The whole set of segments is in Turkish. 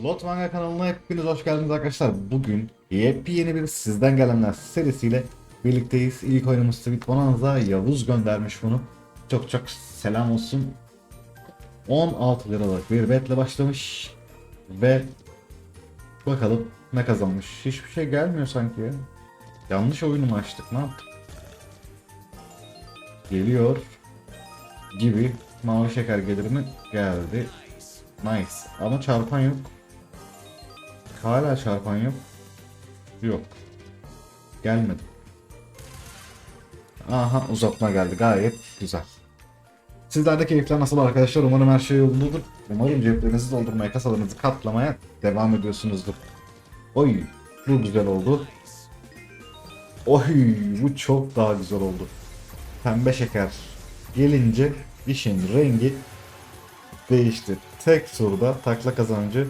Slot Manga kanalına hepiniz hoş geldiniz arkadaşlar. Bugün yepyeni bir sizden gelenler serisiyle birlikteyiz. İlk oyunumuz Sweet Bonanza. Yavuz göndermiş bunu. Çok çok selam olsun. 16 liralık bir betle başlamış. Ve bakalım ne kazanmış. Hiçbir şey gelmiyor sanki ya. Yanlış oyunu mu açtık ne yaptık? Geliyor gibi mavi şeker gelir mi? Geldi. Nice. Ama çarpan yok. Hala çarpan yok. Yok. Gelmedi. Aha uzatma geldi. Gayet güzel. Sizlerde keyifler nasıl arkadaşlar? Umarım her şey yolundadır. Umarım ceplerinizi doldurmaya, kasalarınızı katlamaya devam ediyorsunuzdur. Oy, bu güzel oldu. Oy, bu çok daha güzel oldu. Pembe şeker gelince işin rengi değişti. Tek turda takla kazancı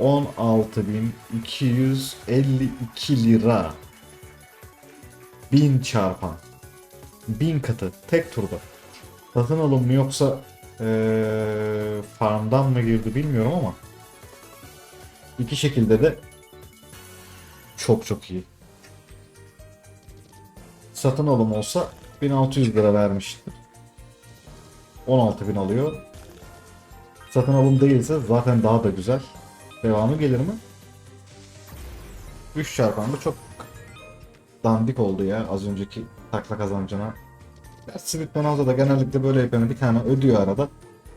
16.252 lira. 1000 çarpan. 1000 katı tek turda. Satın alım mı yoksa eee, farmdan mı girdi bilmiyorum ama iki şekilde de çok çok iyi. Satın alım olsa 1600 lira vermiştir. 16.000 alıyor. Satın alım değilse zaten daha da güzel. Devamı gelir mi? 3 çarpanlı çok dandik oldu ya az önceki takla kazancına. Ya Sweet Bonanza da genellikle böyle yapıyor. Bir tane ödüyor arada.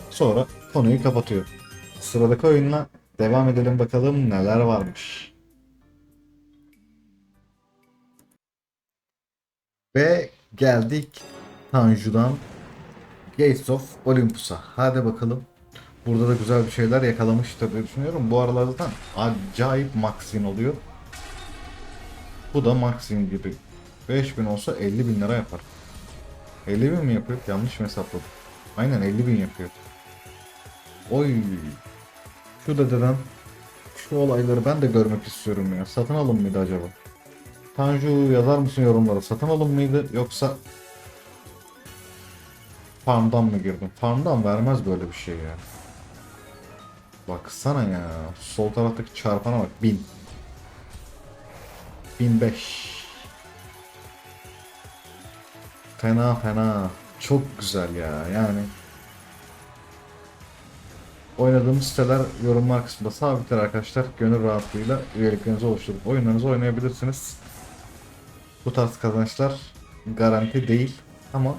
Sonra konuyu kapatıyor. Sıradaki oyunla devam edelim bakalım neler varmış. Ve geldik Tanju'dan Gates of Olympus'a. Hadi bakalım. Burada da güzel bir şeyler yakalamıştır diye düşünüyorum. Bu aralar acayip Maxin oluyor. Bu da Maxin gibi. 5000 olsa 50 bin lira yapar. 50 bin mi yapıyor? Yanlış mı hesapladım? Aynen 50 bin yapıyor. Oy. Şu dededen şu olayları ben de görmek istiyorum ya. Satın alın mıydı acaba? Tanju yazar mısın yorumlara? Satın alın mıydı yoksa Farm'dan mı girdin? Farm'dan vermez böyle bir şey ya. Baksana ya. Sol taraftaki çarpana bak. 1000. 1005. Fena fena. Çok güzel ya. Yani Oynadığımız siteler yorumlar kısmında sabitler arkadaşlar. Gönül rahatlığıyla üyeliklerinizi oluşturup oyunlarınızı oynayabilirsiniz. Bu tarz kazançlar garanti değil ama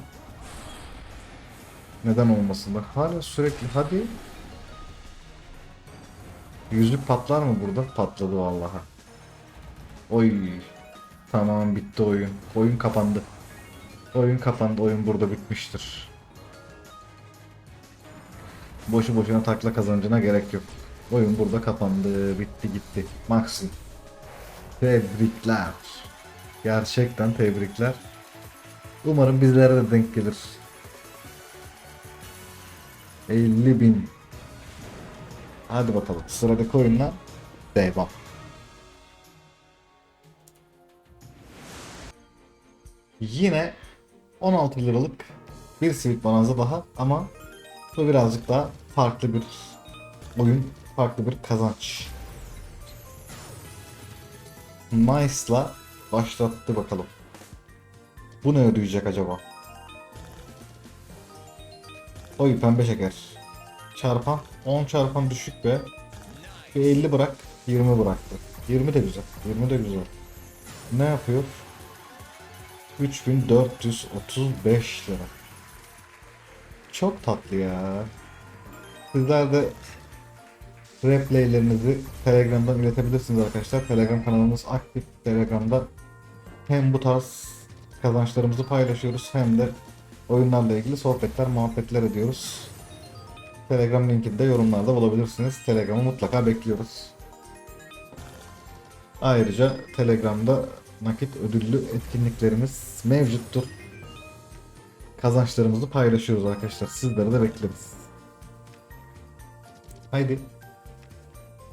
neden olmasın bak hala sürekli hadi Yüzük patlar mı burada? Patladı vallahi. Oy. Tamam bitti oyun. Oyun kapandı. Oyun kapandı. Oyun burada bitmiştir. Boşu boşuna takla kazancına gerek yok. Oyun burada kapandı. Bitti gitti. Maxim. Tebrikler. Gerçekten tebrikler. Umarım bizlere de denk gelir. 50 bin. Hadi bakalım. Sıradaki oyunla devam. Yine 16 liralık bir Sweet Bonanza daha ama bu birazcık daha farklı bir oyun, farklı bir kazanç. Nice'la başlattı bakalım. Bu ne ödeyecek acaba? Oy pembe şeker. Çarpan 10 çarpan düşük be. Bir 50 bırak 20 bıraktı. 20 de güzel. 20 de güzel. Ne yapıyor? 3435 lira. Çok tatlı ya. Sizler de replaylerinizi Telegram'dan iletebilirsiniz arkadaşlar. Telegram kanalımız aktif. Telegram'da hem bu tarz kazançlarımızı paylaşıyoruz hem de oyunlarla ilgili sohbetler, muhabbetler ediyoruz. Telegram linkini de yorumlarda bulabilirsiniz. Telegram'ı mutlaka bekliyoruz. Ayrıca Telegram'da nakit ödüllü etkinliklerimiz mevcuttur. Kazançlarımızı paylaşıyoruz arkadaşlar. Sizleri de bekleriz. Haydi.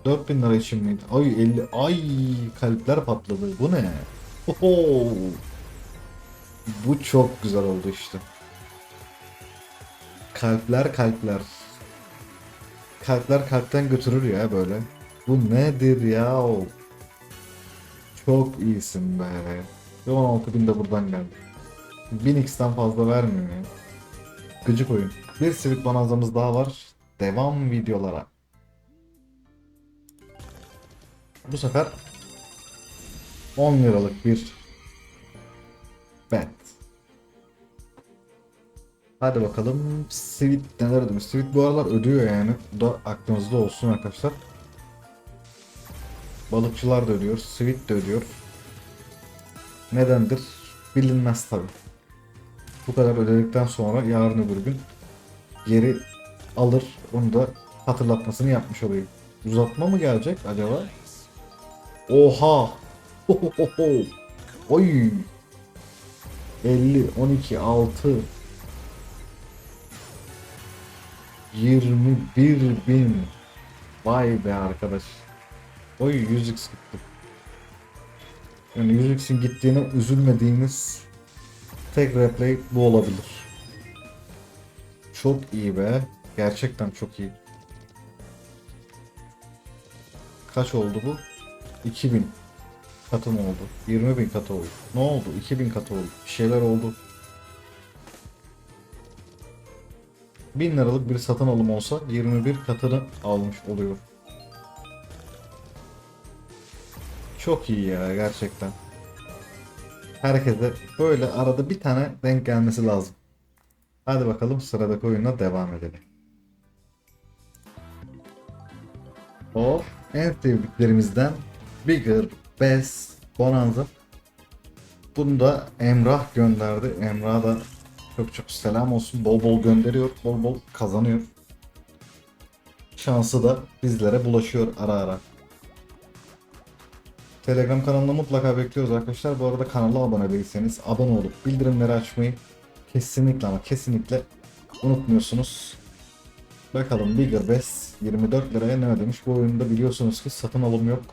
4000 lira için miydi? Ay 50 ay kalpler patladı. Bu ne? Oho. Bu çok güzel oldu işte. Kalpler kalpler. Kalpler kalpten götürür ya böyle. Bu nedir ya? Çok iyisin be. Ve 16.000 de buradan geldi. 1000x'ten fazla vermiyor ya. Gıcık oyun. Bir Sweet Bonanza'mız daha var. Devam videolara. Bu sefer 10 liralık bir bet. Hadi bakalım Sweet neler ödemiş. Sweet bu aralar ödüyor yani. Bu da aklınızda olsun arkadaşlar. Balıkçılar da ödüyor. Sweet de ödüyor. Nedendir? Bilinmez tabi. Bu kadar ödedikten sonra yarın öbür gün geri alır. Onu da hatırlatmasını yapmış oluyor. Uzatma mı gelecek acaba? Oha! Oy! 50, 12, 6 21 bin Vay be arkadaş Oy 100x gitti Yani 100x'in gittiğine üzülmediğimiz Tek replay bu olabilir Çok iyi be Gerçekten çok iyi Kaç oldu bu? 2000 katı mı oldu? 20 bin katı oldu. Ne oldu? 2000 katı oldu. Bir şeyler oldu. 1000 liralık bir satın alım olsa 21 katını almış oluyor. Çok iyi ya gerçekten. Herkese böyle arada bir tane denk gelmesi lazım. Hadi bakalım sıradaki oyuna devam edelim. O en sevdiklerimizden Bigger, Best, Bonanza. Bunu da Emrah gönderdi. Emrah'a da çok çok selam olsun. Bol bol gönderiyor, bol bol kazanıyor. Şansı da bizlere bulaşıyor ara ara. Telegram kanalına mutlaka bekliyoruz arkadaşlar. Bu arada kanala abone değilseniz abone olup bildirimleri açmayı kesinlikle ama kesinlikle unutmuyorsunuz. Bakalım Bigger Best 24 liraya ne ödemiş? Bu oyunda biliyorsunuz ki satın alım yok.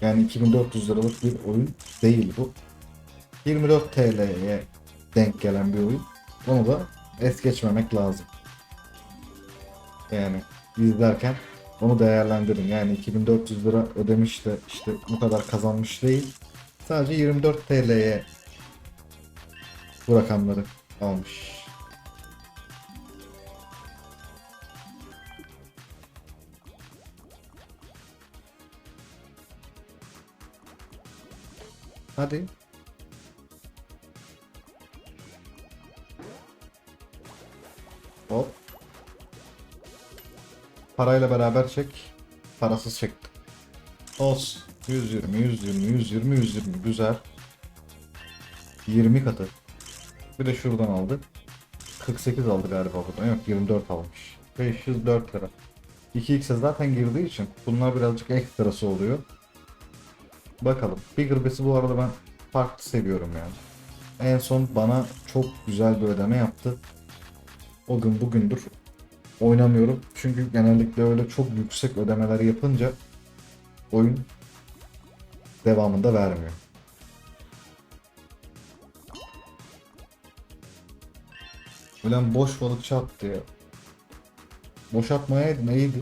Yani 2400 liralık bir oyun değil bu. 24 TL'ye denk gelen bir oyun. Onu da es geçmemek lazım. Yani izlerken onu değerlendirin. Yani 2400 lira ödemiş de işte bu kadar kazanmış değil. Sadece 24 TL'ye bu rakamları almış. Hadi. Parayla beraber çek. Parasız çektim. Olsun. 120, 120, 120, 120. Güzel. 20 katı. Bir de şuradan aldı. 48 aldı galiba buradan. Yok 24 almış. 504 lira. 2x'e zaten girdiği için bunlar birazcık ekstrası oluyor. Bakalım. Bigger Bass'i bu arada ben farklı seviyorum yani. En son bana çok güzel bir ödeme yaptı. O gün bugündür oynamıyorum. Çünkü genellikle öyle çok yüksek ödemeler yapınca oyun devamında vermiyor. Ulan boş balıkçı attı ya. Boşatmaya neydi?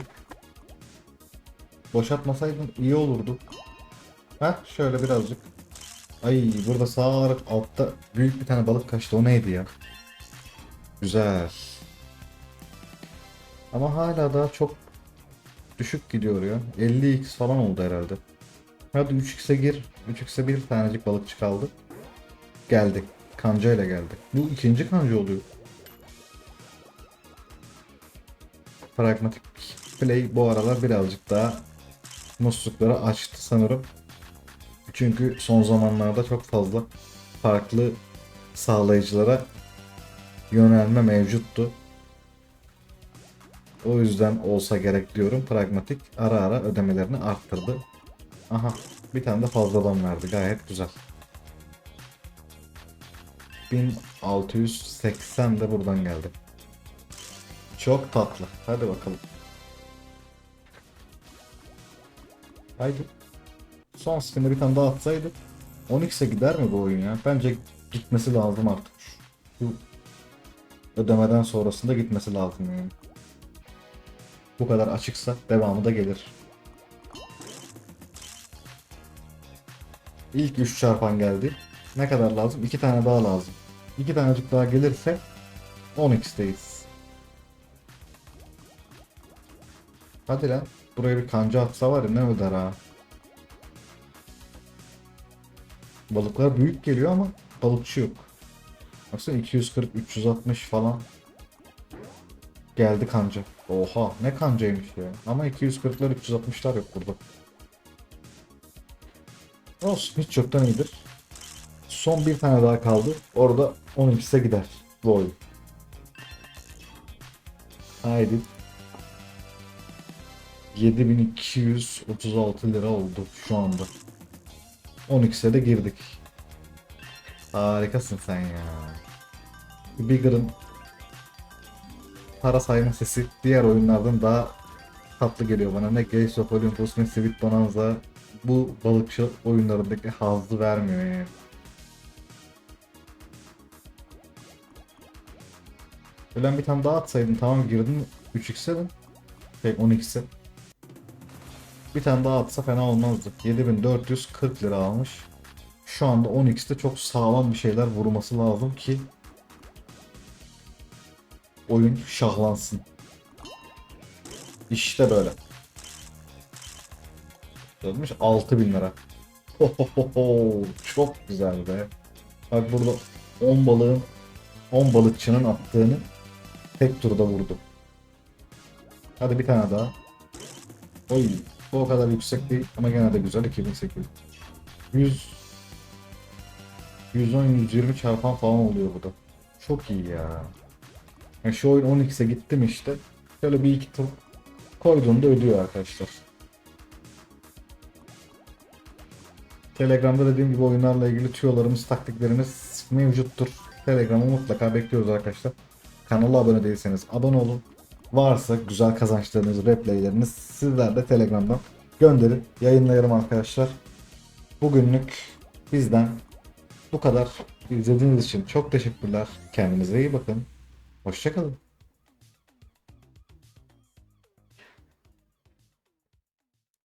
Boşatmasaydın iyi olurdu. Ha şöyle birazcık. Ay burada sağ altta büyük bir tane balık kaçtı. O neydi ya? Güzel. Ama hala daha çok düşük gidiyor ya. 50x falan oldu herhalde. Hadi 3x'e gir. 3x'e bir tanecik balıkçı kaldı. Geldik. Kanca ile geldik. Bu ikinci kanca oluyor. Pragmatik Play bu aralar birazcık daha muslukları açtı sanırım. Çünkü son zamanlarda çok fazla farklı sağlayıcılara yönelme mevcuttu. O yüzden olsa gerek diyorum. Pragmatik ara ara ödemelerini arttırdı. Aha bir tane de fazladan verdi. Gayet güzel. 1680 de buradan geldi. Çok tatlı. Hadi bakalım. Haydi. Son spin'de bir tane daha atsaydı 10x'e gider mi bu oyun ya? Bence gitmesi lazım artık. Şu ödemeden sonrasında gitmesi lazım yani bu kadar açıksa devamı da gelir. İlk 3 çarpan geldi. Ne kadar lazım? 2 tane daha lazım. 2 tanecik daha gelirse 10x'teyiz. Hadi lan. Buraya bir kanca atsa var ya ne öder ha. Balıklar büyük geliyor ama balıkçı yok. Baksana 240, 360 falan Geldi kanca. Oha ne kancaymış ya. Ama 240'lar 360'lar yok burada. Olsun hiç çoktan iyidir. Son bir tane daha kaldı. Orada 12'se gider bu oyun. Haydi. 7236 lira oldu şu anda. 12'se de girdik. Harikasın sen ya. Bigger'ın para sayma sesi diğer oyunlardan daha tatlı geliyor bana. Ne Gates of Olympus ne Sweet Bonanza bu balıkçı oyunlarındaki hazzı vermiyor yani. Ölen bir tane daha atsaydın tamam girdin 3x'e de şey 10x'e. Bir tane daha atsa fena olmazdı. 7440 lira almış. Şu anda 10x'te çok sağlam bir şeyler vurması lazım ki oyun şahlansın. İşte böyle. Yazmış 6000 lira. Hohoho, çok güzel be. Bak burada 10 balığın 10 balıkçının attığını tek turda vurdu. Hadi bir tane daha. Oy, bu o kadar yüksek değil ama gene de güzel 2800. 100 110 120 çarpan falan oluyor bu da. Çok iyi ya. Yani şu oyun 12'se gittim işte. Şöyle bir iki tur koyduğunda ödüyor arkadaşlar. Telegram'da dediğim gibi oyunlarla ilgili tüyolarımız, taktiklerimiz mevcuttur. Telegram'ı mutlaka bekliyoruz arkadaşlar. Kanala abone değilseniz abone olun. Varsa güzel kazançlarınız, replayleriniz sizler de Telegram'dan gönderin. Yayınlayarım arkadaşlar. Bugünlük bizden bu kadar. İzlediğiniz için çok teşekkürler. Kendinize iyi bakın. Hoşçakalın.